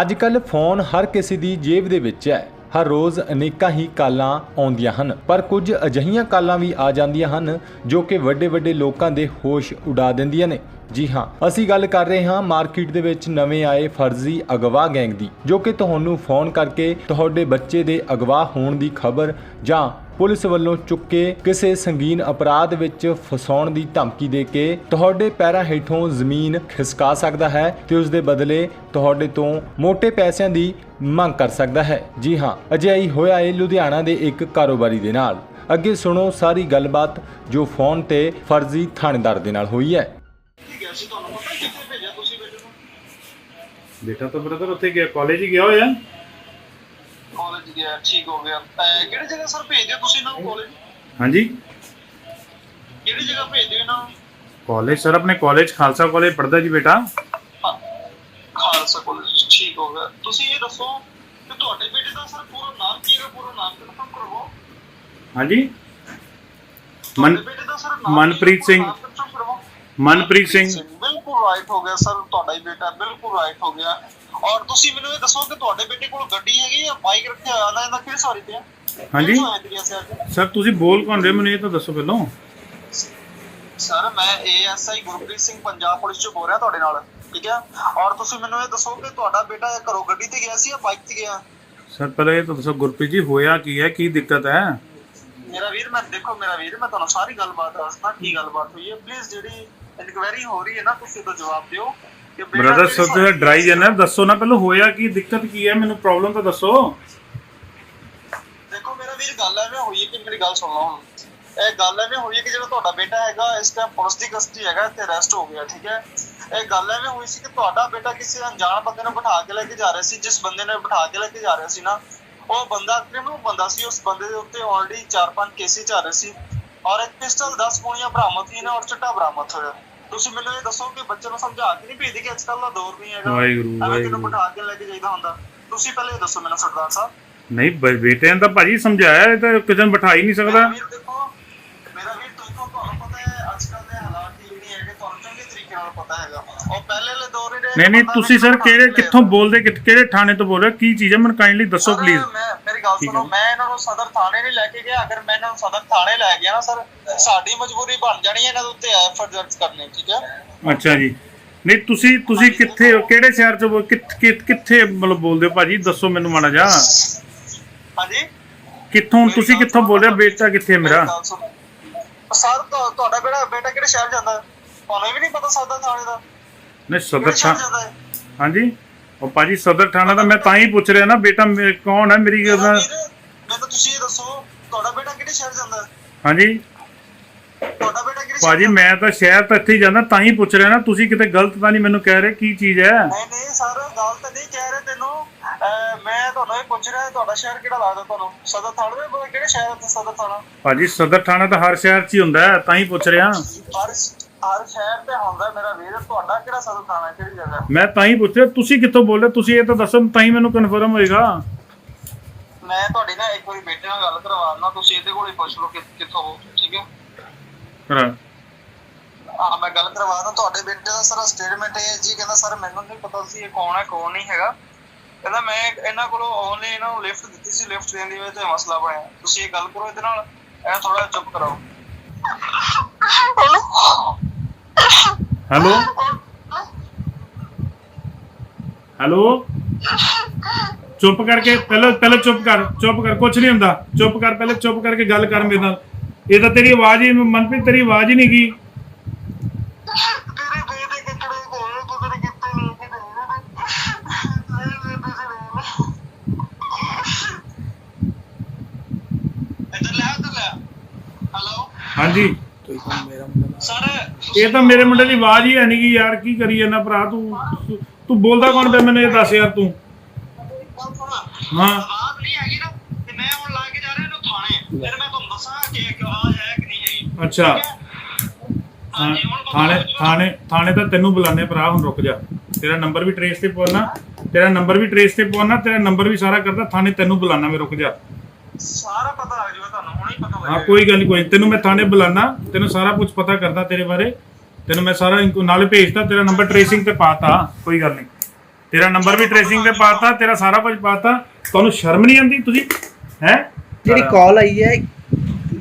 ਅੱਜ ਕੱਲ ਫੋਨ ਹਰ ਕਿਸੇ ਦੀ ਜੇਬ ਦੇ ਵਿੱਚ ਹੈ। ਹਰ ਰੋਜ਼ ਅਨੇਕਾਂ ਹੀ ਕਾਲਾਂ ਆਉਂਦੀਆਂ ਹਨ। ਪਰ ਕੁਝ ਅਜਿਹੀਆਂ ਕਾਲਾਂ ਵੀ ਆ ਜਾਂਦੀਆਂ ਹਨ ਜੋ ਕਿ ਵੱਡੇ ਵੱਡੇ ਲੋਕਾਂ ਦੇ ਹੋਸ਼ ਉਡਾ ਦਿੰਦੀਆਂ ਨੇ। ਜੀ ਹਾਂ, ਅਸੀਂ ਗੱਲ ਕਰ ਰਹੇ ਹਾਂ ਮਾਰਕੀਟ ਦੇ ਵਿੱਚ ਨਵੇਂ ਆਏ ਫਰਜ਼ੀ ਅਗਵਾ ਗੈਂਗ ਦੀ, ਜੋ ਕਿ ਤੁਹਾਨੂੰ ਫੋਨ ਕਰਕੇ ਤੁਹਾਡੇ ਬੱਚੇ ਦੇ ਅਗਵਾ ਹੋਣ ਦੀ ਖਬਰ ਜਾਂ ਪੁਲਿਸ ਵੱਲੋਂ ਚੁੱਕੇ ਕਿਸੇ ਸੰਗੀਨ ਅਪਰਾਧ ਵਿੱਚ ਫਸਾਉਣ ਦੀ ਧਮਕੀ ਦੇ ਕੇ ਤੁਹਾਡੇ ਪੈਰਾਂ ਹੇਠੋਂ ਜ਼ਮੀਨ ਖਿਸਕਾ ਸਕਦਾ ਹੈ ਤੇ ਉਸ ਦੇ ਬਦਲੇ ਤੁਹਾਡੇ ਤੋਂ ਮੋٹے ਪੈਸਿਆਂ ਦੀ ਮੰਗ ਕਰ ਸਕਦਾ ਹੈ। ਜੀ ਹਾਂ, ਅਜਿਹਾ ਹੋਇਆ ਹੈ ਲੁਧਿਆਣਾ ਦੇ ਇੱਕ ਕਾਰੋਬਾਰੀ ਦੇ ਨਾਲ। ਅੱਗੇ ਸੁਣੋ ਸਾਰੀ ਗੱਲਬਾਤ ਜੋ ਫੋਨ ਤੇ ਫਰਜ਼ੀ ਥਾਣੇਦਾਰ ਦੇ ਨਾਲ ਹੋਈ ਹੈ। ਬੇਟਾ ਤਾਂ ਬ੍ਰਦਰ ਉੱਥੇ ਗਿਆ ਕਾਲਜ ਹੀ ਗਿਆ ਹੋਇਆ। ਕਾਲਜ ਗਿਆ ਠੀਕ ਹੋ ਗਿਆ। ਕਿਹੜੀ ਜਗ੍ਹਾ ਸਰ ਭੇਜਦੇ ਹੋ ਤੁਸੀਂ ਇਹਨਾਂ ਨੂੰ ਕਾਲਜ ਹਾਂਜੀ। ਕਿਹੜੀ ਜਗ੍ਹਾ ਭੇਜਦੇ ਹੋ ਇਹਨਾਂ ਨੂੰ? ਕਾਲਜ ਸਰ ਆਪਣੇ ਕਾਲਜ ਖਾਲਸਾ ਕਾਲਜ ਪੜਦਾ ਜੀ ਬੇਟਾ। ਖਾਲਸਾ ਕਾਲਜ ਠੀਕ ਹੋ ਗਿਆ। ਤੁਸੀਂ ਇਹ ਦੱਸੋ ਕਿ ਤੁਹਾਡੇ ਬੇਟੇ ਦਾ ਸਰ ਪੂਰਾ ਨਾਮ ਕੀ ਹੈ ਪੂਰਾ ਨਾਮ ਕਨਫਰਮ ਕਰਵਾਓ। ਹਾਂਜੀ। ਮਨ ਮਨਪ੍ਰੀਤ? ਸਿੰਘ। ਮਨਪ੍ਰੀਤ ਸਿੰਘ। ਬਿਲਕੁਲ ਰਾਈਟ ਹੋ ਗਿਆ ਸਰ ਤੁਹਾਡਾ ਹੀ ਬੇਟਾ ਬਿਲਕੁਲ ਰਾਈਟ ਹੋ ਗਿਆ। ਔਰ ਤੁਸੀਂ ਮੈਨੂੰ ਇਹ ਦੱਸੋ ਕਿ ਤੁਹਾਡੇ ਬੇਟੇ ਕੋਲ ਗੱਡੀ ਹੈਗੀ ਜਾਂ ਬਾਈਕ ਰੱਖਿਆ ਹੋਇਆ ਨਾ ਇਹਦਾ ਕਿਹੜੀ ਸਵਾਰੀ ਤੇ ਆ? ਹਾਂਜੀ। ਸਰ? ਤੁਸੀਂ ਬੋਲ ਕੌਣ ਰਹੇ? ਮੈਨੂੰ ਇਹ ਤਾਂ ਦੱਸੋ ਪਹਿਲਾਂ। ਸਰ ਮੈਂ ਏਐਸਆਈ ਗੁਰਪ੍ਰੀਤ ਸਿੰਘ ਪੰਜਾਬ ਪੁਲਿਸ ਚੋਂ ਬੋਲ ਰਿਹਾ ਤੁਹਾਡੇ ਨਾਲ ਠੀਕ ਹੈ ਔਰ ਤੁਸੀਂ ਮੈਨੂੰ ਇਹ ਦੱਸੋ ਕਿ ਤੁਹਾਡਾ ਬੇਟਾ ਘਰੋਂ ਗੱਡੀ ਤੇ ਗਿਆ ਸੀ ਜਾਂ ਬਾਈਕ ਤੇ ਗਿਆ? ਸਰ ਪਹਿਲਾਂ ਇਹ ਤਾਂ ਦੱਸੋ ਗੁਰਪ੍ਰੀਤ ਜੀ ਹੋਇਆ ਕੀ ਹੈ? ਕੀ ਦਿੱਕਤ ਹੈ? ਮੇਰਾ ਵੀਰ ਮੈਂ ਦੇਖੋ ਮੇਰਾ ਵੀਰ ਮੈਂ ਤੁਹਾਨੂੰ ਸਾਰੀ ਗੱਲਬਾਤ ਦੱਸਦਾ ਕੀ ਗੱਲਬਾਤ ਹੋਈ ਹੈ। ਪਲੀਜ਼ ਜਿਹੜੀ ਇਨਕੁਆਇਰੀ ਹੋ ਰਹੀ ਹੈ ਨਾ ਤੁਸੀਂ ਉਹਦਾ ਜਵਾਬ ਦਿਓ। ਬ੍ਰਦਰ ਕਿਹੜੀ ਸਰ ਡਰਾਈ ਤੇ ਦੱਸੋ ਨਾ ਪਹਿਲਾਂ ਹੋਇਆ ਕੀ, ਦਿੱਕਤ ਕੀ ਹੈ? ਮੈਨੂੰ ਪ੍ਰੋਬਲਮ ਤਾਂ ਦੱਸੋ। ਦੇਖੋ, ਮੇਰਾ ਵੀਰ ਗੱਲ ਐਵੇਂ ਹੋਈ ਹੈ ਕਿ ਮੇਰੀ ਗੱਲ ਸੁਣ ਲਓ ਇਹ ਗੱਲ ਐਵੇਂ ਹੋਈ ਹੈ ਕਿ ਜਿਹੜਾ ਤੁਹਾਡਾ ਬੇਟਾ ਹੈਗਾ, ਇਸ ਟਾਈਮ ਪੁਲਿਸ ਦੀ ਕਸਟਡੀ ਹੈਗਾ ਤੇ ਅਰੈਸਟ ਹੋ ਗਿਆ, ਠੀਕ ਹੈ? ਇਹ ਗੱਲ ਐਵੇਂ ਹੋਈ ਸੀ ਕਿ ਤੁਹਾਡਾ ਬੇਟਾ ਕਿਸੇ ਅਣਜਾਣ ਬੰਦੇ ਨੂੰ ਬਿਠਾ ਕੇ ਲੈ ਕੇ ਜਾ ਰਿਹਾ ਸੀ, ਜਿਸ ਬੰਦੇ ਨੇ ਬਿਠਾ ਕੇ ਲੈ ਕੇ ਜਾ ਰਿਹਾ ਸੀ ਨਾ, ਉਹ ਬੰਦਾ ਕ੍ਰਿਮੀਨਲ ਬੰਦਾ ਸੀ, ਉਸ ਬੰਦੇ ਦੇ ਉੱਤੇ ਆਲਰੇਡੀ 4-5 ਕੇਸਿਸ ਚੱਲ ਰਹੇ ਸੀ। ਔਰ ਇੱਕ ਪਿਸਟਲ 10 ਗੋਲੀਆਂ ਬਰਾਮਦ ਹੋਈਆਂ ਨੇ, ਔਰ ਚਿੱਟਾ ਬਰਾਮਦ ਹੋਇਆ। ਤੁਸੀਂ ਮੈਨੂੰ ਇਹ ਦੱਸੋ ਕਿ ਬੱਚੇ ਨੂੰ ਸਮਝਾ ਕੇ ਨਹੀਂ ਭੇਜਦੇ ਕਿ ਅੱਜ ਕੱਲ੍ਹ ਦਾ ਦੌਰ ਨਹੀਂ ਹੈਗਾ? ਵਾਹਿਗੁਰੂ, ਵਾਹਿਗੁਰੂ। ਬਿਠਾ ਕੇ ਲੈ ਕੇ ਜਾਈਦਾ ਹੁੰਦਾ। ਤੁਸੀਂ ਪਹਿਲੇ ਦੱਸੋ ਮੈਨੂੰ ਸਰਦਾਰ ਸਾਹਿਬ। ਨਹੀਂ ਬ- ਬੇਟੇ ਨੇ ਤਾਂ ਭਾਜੀ ਸਮਝਾਇਆ ਇਹ ਤਾਂ ਕਿਸੇ ਨੂੰ ਬਿਠਾ ਹੀ ਨਹੀਂ ਸਕਦਾ ਮੇਰਾ ਵੀਰ ਦੇਖੋ ਮੇਰਾ ਵੀਰ ਦੇਖੋ ਤੁਹਾਨੂੰ ਪਤਾ ਹੈ ਅੱਜ ਕੱਲ ਦੇ ਹਾਲਾਤ ਕੀ ਨਹੀਂ ਹੈਗੇ ਤੁਹਾਨੂੰ ਚੰਗੇ ਤਰੀਕੇ ਨਾਲ ਪਤਾ ਹੈਗਾ। ਉਹ ਪਹਿਲੇ ਵਾਲੇ ਦੌਰ ਹੀ ਰਹੇ ਨਹੀਂ ਨਹੀਂ ਤੁਸੀਂ ਸਰ ਕਿਹੜੇ ਕਿੱਥੋਂ ਬੋਲਦੇ ਕਿ- ਕਿਹੜੇ ਥਾਣੇ ਤੋਂ ਬੋਲ ਰਹੇ ਹੋ? ਕੀ ਚੀਜ਼ ਹੈ? ਮੈਨੂੰ ਕਾਈਂਡਲੀ ਦੱਸੋ ਸਰ, ਪਲੀਜ਼ ਮੈਂ ਮੇਰੀ ਗੱਲ ਠੀਕ ਹੈ ਸੁਣੋ ਜੀ। ਮੈਂ ਇਹਨਾਂ ਨੂੰ ਸਦਰ ਥਾਣੇ ਨਹੀਂ ਲੈ ਕੇ ਗਿਆ। ਅਗਰ ਮੈਂ ਇਹਨਾਂ ਨੂੰ ਸਦਰ ਥਾਣੇ ਲੈ ਗਿਆ ਨਾ ਸਰ ਸਾਡੀ ਮਜਬੂਰੀ ਬਣ ਜਾਣੀ ਹੈ ਇਹਨਾਂ ਦੇ ਉੱਤੇ ਐਫਰਟ ਦਰਜ ਕਰਨੇ ਠੀਕ ਹੈ? ਅੱਛਾ ਜੀ। ਨਹੀਂ ਤੁਸੀਂ ਤੁਸੀਂ ਕਿੱਥੇ ਹੋ? ਕਿਹੜੇ ਸ਼ਹਿਰ ਚ ਕਿੱਥ- ਮਤਲਬ ਬੋਲਦੇ ਹੋ ਭਾਜੀ? ਦੱਸੋ ਮੈਨੂੰ ਮਾੜਾ ਜਾ ਹਾਂਜੀ? ਕਿੱਥੋਂ ਤੁਸੀਂ ਕਿੱਥੋਂ ਬੋਲ ਰਹੇ ਹੋ? ਬੇਟਾ ਕਿੱਥੇ ਹੈ ਮੇਰਾ? ਸਰ ਤੁਹਾ- ਤੁਹਾਡਾ ਬੇਟਾ ਬੇਟਾ ਕਿਹੜੇ ਸ਼ਹਿਰ ਜਾਂਦਾ? ਹੈ? ਤੁਹਾਨੂੰ ਇਹ ਵੀ ਨਹੀਂ ਪਤਾ ਸਦਰ ਥਾਣੇ ਦਾ। ਨਹੀਂ ਸਦਰ ਥਾਣਾ ਹਾਂਜੀ? ਉਹ ਭਾਜੀ ਸਦਰ ਥਾਣਾ ਦਾ ਮੈਂ ਤਾਂ ਹੀ ਪੁੱਛ ਰਿਹਾ ਨਾ ਬੇਟਾ ਕੌਣ ਹੈ? ਮੇਰੀ ਗੱਲ ਮੈਨੂੰ ਤੁਸੀਂ ਦੱਸੋ ਤੁਹਾਡਾ ਬੇਟਾ ਕਿਹੜੇ ਸ਼ਹਿਰ ਜਾਂਦਾ? ਹਾਂਜੀ? ਤੁਹਾਡਾ ਬੇਟਾ ਕਿਹੜੇ ਭਾਜੀ ਮੈਂ ਤਾਂ ਸ਼ਹਿਰ ਤਾਂ ਇੱਥੇ ਹੀ ਜਾਂਦਾ ਤਾਂ ਹੀ ਪੁੱਛ ਰਿਹਾ ਨਾ। ਤੁਸੀਂ ਕਿਤੇ ਗਲਤ ਤਾਂ ਨਹੀਂ ਮੈਨੂੰ ਕਹਿ ਰਹੇ ਕੀ ਚੀਜ਼ ਹੈ? ਨਹੀਂ ਨਹੀਂ ਸਰ ਗੱਲ ਤਾਂ ਨਹੀਂ ਕਹਿ ਰਹੇ ਤੈਨੂੰ। ਮੈਂ ਤੁਹਾਨੂੰ ਇਹ ਪੁੱਛ ਰਿਹਾ ਤੁਹਾਡਾ ਸ਼ਹਿਰ ਕਿਹੜਾ ਲੱਗਦਾ ਤੁਹਾਨੂੰ? ਸਦਰ ਥਾਣਾ ਦੇ ਕਿਹੜੇ ਸ਼ਹਿਰ ਹੈ ਸਦਰ ਥਾਣਾ? ਭਾਜੀ ਸਦਰ ਥਾਣਾ ਤਾਂ ਹਰ ਸ਼ਹਿਰ 'ਚ ਹੀ ਹੁੰਦਾ ਤਾਂ ਹੀ ਪੁੱਛ ਰਿਹਾ। ਹਰ ਹਰ ਸ਼ਹਿਰ ਤੇ ਹੁੰਦਾ ਮੇਰਾ ਵੀਰ ਤੁਹਾਡਾ ਕਿਹੜਾ ਸਦਰ ਥਾਣਾ ਹੈ? ਕਿਹੜੀ ਜਗ੍ਹਾ ਮੈਂ ਤਾਂ ਹੀ ਪੁੱਛ ਰਿਹਾ ਤੁਸੀਂ ਕਿੱਥੋਂ ਬੋਲ? ਤੁਸੀਂ ਇਹ ਤਾਂ ਦੱਸੋ ਤਾਂ ਹੀ ਮੈਨੂੰ ਕਨਫਰਮ ਹੋਏਗਾ। ਮੈਂ ਤੁਹਾਡੀ ਨਾ ਇੱਕ ਵਾਰੀ ਬੇਟੇ ਨਾਲ ਗੱਲ ਕਰਵਾਉਣਾ ਤੁਸੀਂ ਇਹਦੇ ਕੋਲ ਹੀ ਪੁੱਛ ਲਓ ਕਿ ਕਿੱਥੋਂ ਹੋ ਠੀਕ ਹੈ? ਹਾਂ। ਮੈਂ ਗੱਲ ਕਰਵਾਦਾ ਤੁਹਾਡੇ ਬੇਟੇ ਦਾ ਸਰ ਸਟੇਟਮੈਂਟ ਇਹ ਹੈ ਜੀ ਕਹਿੰਦਾ ਸਰ ਮੈਨੂੰ ਨਹੀਂ ਪਤਾ ਸੀ ਇਹ ਕੌਣ ਹੈ ਕੌਣ ਨਹੀਂ ਹੈਗਾ। ਕਹਿੰਦਾ ਮੈਂ ਇਹਨਾਂ ਕੋਲੋਂ ਉਹਨੇ ਇਹਨਾਂ ਨੂੰ ਲਿਫਟ ਦਿੱਤੀ ਸੀ ਲਿਫਟ ਦੇਣ ਦੀ ਵਜ੍ਹਾ ਤੇ ਮਸਲਾ ਬਣਿਆ। ਤੁਸੀਂ ਇਹ ਗੱਲ ਕਰੋ ਇਹਦੇ ਨਾਲ ਇਹ ਥੋੜਾ ਚੁੱਪ ਕਰਾਓ। ਹੈਲੋ ਹੈਲੋ ਚੁੱਪ ਕਰਕੇ ਪਹਿਲਾਂ ਪਹਿਲਾਂ ਚੁੱਪ ਕਰ ਚੁੱਪ ਕਰ ਕੁਝ ਨਹੀਂ ਹੁੰਦਾ। ਚੁੱਪ ਕਰ ਪਹਿਲਾਂ ਚੁੱਪ ਕਰਕੇ ਗੱਲ ਕਰ ਮੇਰੇ ਨਾਲ। ਇਹ ਤਾਂ ਤੇਰੀ ਆਵਾਜ਼ ਹੀ ਮਨਪ੍ਰੀਤ ਤੇਰੀ ਆਵਾਜ਼ ਹੀ ਨਹੀਂ ਗਈ। ਤੇਰੇ ਕੇ ਸਰ ਇਹ ਤਾਂ ਮੇਰੇ ਮੁੰਡੇ ਦੀ ਆਵਾਜ਼ ਹੀ ਹੈ ਨਹੀਂ ਗਈ ਯਾਰ ਕੀ ਕਰੀ ਜਾਂਦਾ ਭਰਾ ਤੂੰ ਤੂੰ- ਬੋਲਦਾ ਕੌਣ ਪਿਆ ਮੈਨੂੰ ਇਹ ਦੱਸ ਯਾਰ ਤੂੰ। ਹਾਂ। ਆਵਾਜ਼ ਨਹੀਂ ਹੈਗੀ ਨਾ ਤੇ ਮੈਂ ਹੁਣ ਲਾ ਕੇ ਜਾ ਰਿਹਾ ਇਹਨੂੰ ਥਾਣੇ। ਫਿਰ ਮੈਂ ਤੁਹਾਨੂੰ ਦੱਸਾਂ ਕਿ ਇੱਕ ਆਵਾਜ਼ ਹੈ ਕਿ ਨਹੀਂ ਹੈਗੀ। ਅੱਛਾ। ਠੀਕ ਹੈ? ਥਾ- ਹਾਂਜੀ ਹੁਣ ਪਤਾ ਥਾਣੇ ਲੱਗ। ਥਾਣੇ ਥਾਣੇ ਤਾਂ ਤੈਨੂੰ ਬੁਲਾਣੇ ਭਰਾ ਹੁਣ ਰੁਕ ਜਾ। ਤੇਰਾ ਨੰਬਰ ਵੀ ਟ੍ਰੇਸ ਤੇ ਪਾਉਣਾ ਤੇਰਾ ਨੰਬਰ ਵੀ ਟ੍ਰੇਸ ਤੇ ਪਾਉਣਾ ਤੇਰਾ ਨੰਬਰ ਵੀ ਸਾਰਾ ਕਰਦਾ ਥਾਣੇ ਤੈਨੂੰ ਬੁਲਾਣਾ ਮੈਂ ਰੁਕ ਜਾ। ਸਾਰਾ ਪਤਾ ਲੱਗ ਜਾਊਗਾ ਤੁਹਾਨੂੰ ਹੁਣੇ ਹੀ ਕੋਈ ਗੱਲ ਨਹੀਂ ਕੋਈ ਤੈਨੂੰ ਮੈਂ ਥਾਣੇ ਬੁਲਾਣਾ ਤੈਨੂੰ ਸਾਰਾ ਕੁਝ ਪਤਾ ਕਰਦਾ ਤੇਰੇ ਬਾਰੇ। ਤੈਨੂੰ ਮੈਂ ਸਾਰਾ ਇਨਕੋ- ਨਾਲੇ ਭੇਜਦਾ ਤੇਰਾ ਨੰਬਰ ਟ੍ਰੇਸਿੰਗ ਤੇ ਪਾਤਾ। ਕੋਈ ਗੱਲ ਨਹੀਂ ਤੇਰਾ ਨੰਬਰ ਵੀ ਟ੍ਰੇਸਿੰਗ ਤੇ ਪਾਤਾ ਤੇਰਾ ਸਾਰਾ ਕੁਝ ਪਾਤਾ। ਤੁਹਾਨੂੰ ਸ਼ਰਮ ਨਹੀਂ ਆਉਂਦੀ? ਤੁਸੀਂ ਹੈ? ਜਿਹੜੀ ਕਾਲ ਆਈ ਹੈ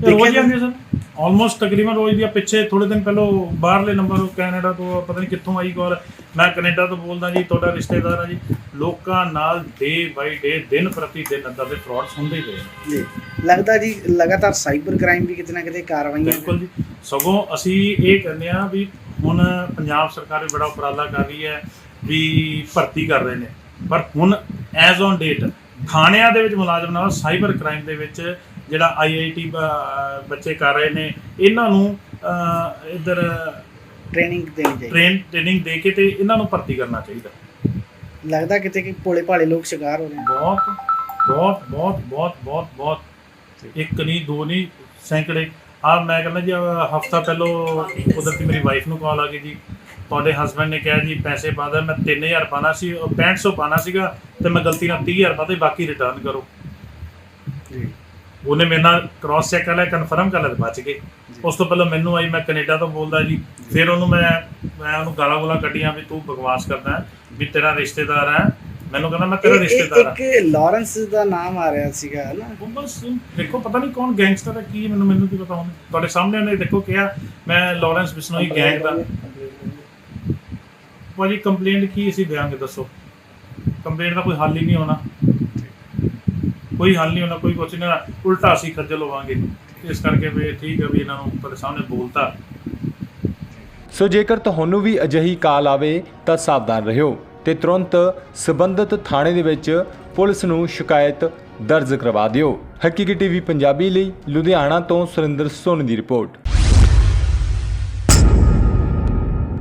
ਰੋਜ਼ ਹੀ ਆਉਂਦੀ ਸਰ। ਆਲਮੋਸਟ ਤਕਰੀਬਨ ਰੋਜ਼ ਦੀ ਆ ਪਿੱਛੇ ਥੋੜੇ ਦਿਨ ਪਹਿਲਾਂ ਬਾਹਰਲੇ ਨੰਬਰ ਕੈਨੇਡਾ ਤੋਂ ਪਤਾ ਨਹੀਂ ਕਿੱਥੋਂ ਆਈ ਕਾਲ ਮੈਂ ਕੈਨੇਡਾ ਤੋਂ ਬੋਲਦਾ ਜੀ ਤੁਹਾਡਾ ਰਿਸ਼ਤੇਦਾਰ ਆ ਜੀ। ਲੋਕਾਂ ਨਾਲ ਡੇ ਬਾਈ ਡੇ ਦਿਨ ਪ੍ਰਤੀ ਦਿਨ ਅੰਦਰ ਦੇ ਫਰਾਡਸ ਹੁੰਦੇ ਹੀ ਪਏ। ਜੀ। ਲੱਗਦਾ ਜੀ ਲਗਾਤਾਰ ਸਾਈਬਰ ਕ੍ਰਾਈਮ ਵੀ ਕਿਤੇ ਨਾ ਕਿਤੇ ਕਾਰਵਾਈਆਂ ਬਿਲਕੁਲ ਜੀ। ਸਗੋਂ ਅਸੀਂ ਇਹ ਕਹਿੰਦੇ ਆ ਵੀ ਹੁਣ ਪੰਜਾਬ ਸਰਕਾਰ ਵੀ ਬੜਾ ਉਪਰਾਲਾ ਕਰ ਰਹੀ ਹੈ ਵੀ ਭਰਤੀ ਕਰ ਰਹੇ ਨੇ। ਪਰ ਹੁਣ ਐਜ਼ ਔਨ ਡੇਟ ਥਾਣਿਆਂ ਦੇ ਵਿੱਚ ਮੁਲਾਜ਼ਮ ਨਾਲ ਸਾਈਬਰ ਕ੍ਰਾਈਮ ਦੇ ਵਿੱਚ ਜਿਹੜਾ ਆਈਆਈਟੀ ਬੱਚੇ ਕਰ ਰਹੇ ਨੇ ਇਹਨਾਂ ਨੂੰ ਇੱਧਰ ਟ੍ਰੇਨਿੰਗ ਦੇਣੀ ਚਾਹੀਦੀ। ਟ੍ਰੇਨ ਟ੍ਰੇਨਿੰਗ ਦੇ ਕੇ ਤੇ ਇਹਨਾਂ ਨੂੰ ਭਰਤੀ ਕਰਨਾ ਚਾਹੀਦਾ। ਲੱਗਦਾ ਕਿਤੇ ਕਿ ਭੋਲੇ ਭਾਲੇ ਲੋਕ ਸ਼ਿਕਾਰ ਹੋ ਰਹੇ ਬਹੁਤ ਬਹੁਤ ਬਹੁਤ ਬਹੁਤ ਬਹੁਤ ਬਹੁਤ। ਇੱਕ ਨਹੀਂ ਦੋ ਨਹੀਂ ਸੈਂਕੜੇ। ਆ ਮੈਂ ਕਹਿੰਦਾ ਜੀ ਹਫਤਾ ਪਹਿਲਾਂ ਕੁਦਰਤੀ ਮੇਰੀ ਵਾਈਫ ਨੂੰ ਕਾਲ ਆ ਗਈ ਜੀ। ਤੁਹਾਡੇ ਹਸਬੰਡ ਨੇ ਕਿਹਾ ਜੀ ਪੈਸੇ ਪਾ ਦੇ ਮੈਂ 3000 ਪਾਣਾ ਸੀ ਉਹ 6500 ਪਾਣਾ ਸੀਗਾ ਤੇ ਮੈਂ ਗਲਤੀ ਨਾਲ 30000 ਪਾਤੇ ਬਾਕੀ ਰਿਟਰਨ ਕਰੋ। ਜੀ। ਉਹਨੇ ਮੇਰੇ ਨਾਲ ਕ੍ਰਾਸ ਚੈੱਕ ਕਰ ਲਿਆ ਕਨਫਰਮ ਕਰ ਲਿਆ ਬਚ ਗਏ। ਉਸ ਤੋਂ ਪਹਿਲਾਂ ਮੈਨੂੰ ਆਈ ਮੈਂ ਕੈਨੇਡਾ ਤੋਂ ਬੋਲਦਾ ਜੀ। ਫਿਰ ਉਹਨੂੰ ਮੈਂ ਮੈਂ ਉਹਨੂੰ ਗਾਲਾਂ ਗੋਲਾਂ ਕੱਢੀਆਂ ਵੀ ਤੂੰ ਬਕਵਾਸ ਕਰਦਾ ਵੀ ਤੇਰਾ ਰਿਸ਼ਤੇਦਾਰ ਹੈ। ਮੈਨੂੰ ਕਹਿੰਦਾ ਮੈਂ ਤੇਰਾ ਰਿਸ਼ਤੇਦਾਰ ਹਾਂ ਇੱਕ ਲਾਰੈਂਸ ਦਾ ਨਾਮ ਆ ਰਿਹਾ ਸੀਗਾ ਨਾ? ਉਹ ਬਸ ਦੇਖੋ ਪਤਾ ਨਹੀਂ ਕੌਣ ਗੈਂਗਸਟਰ ਹੈ ਕੀ ਮੈਨੂੰ ਮੈਨੂੰ ਕੀ ਪਤਾ ਹੁਣ। ਤੁਹਾਡੇ ਸਾਹਮਣੇ ਉਹਨੇ ਦੇਖੋ ਕਿਹਾ ਮੈਂ ਲਾਰੈਂਸ ਬਿਸ਼ਨੋਈ ਗੈਂਗ ਦਾ। ਭਾਜੀ ਕੰਪਲੇਂਟ ਕੀ ਅਸੀਂ ਦੇਾਂਗੇ ਦੱਸੋ। ਕੰਪਲੇਂਟ ਦਾ ਕੋਈ ਹੱਲ ਹੀ ਨਹੀਂ ਹੋਣਾ। ਕੋਈ ਹੱਲ ਨਹੀਂ ਹੋਣਾ ਕੋਈ ਕੁਛ ਨਹੀਂ ਹੋਣਾ ਉਲਟਾ ਅਸੀਂ ਖੱਜਲ ਹੋਵਾਂਗੇ। ਇਸ ਕਰਕੇ ਵੀ ਠੀਕ ਹੈ ਵੀ ਇਹਨਾਂ ਨੂੰ ਤੁਹਾਡੇ ਸਾਹਮਣੇ ਬੋਲਤਾ। ਸੋ ਜੇਕਰ ਤੁਹਾਨੂੰ ਵੀ ਅਜਿਹੀ ਕਾਲ ਆਵੇ, ਤਾਂ ਸਾਵਧਾਨ ਰਹਿਓ ਤੇ ਤੁਰੰਤ ਸਬੰਧਤ ਥਾਣੇ ਦੇ ਵਿੱਚ ਪੁਲਿਸ ਨੂੰ ਸ਼ਿਕਾਇਤ ਦਰਜ ਕਰਵਾ ਦਿਓ। ਹਕੀਕੀ ਟੀਵੀ ਪੰਜਾਬੀ ਲਈ ਲੁਧਿਆਣਾ ਤੋਂ ਸੁਰਿੰਦਰ ਸੋਨੀ ਦੀ ਰਿਪੋਰਟ।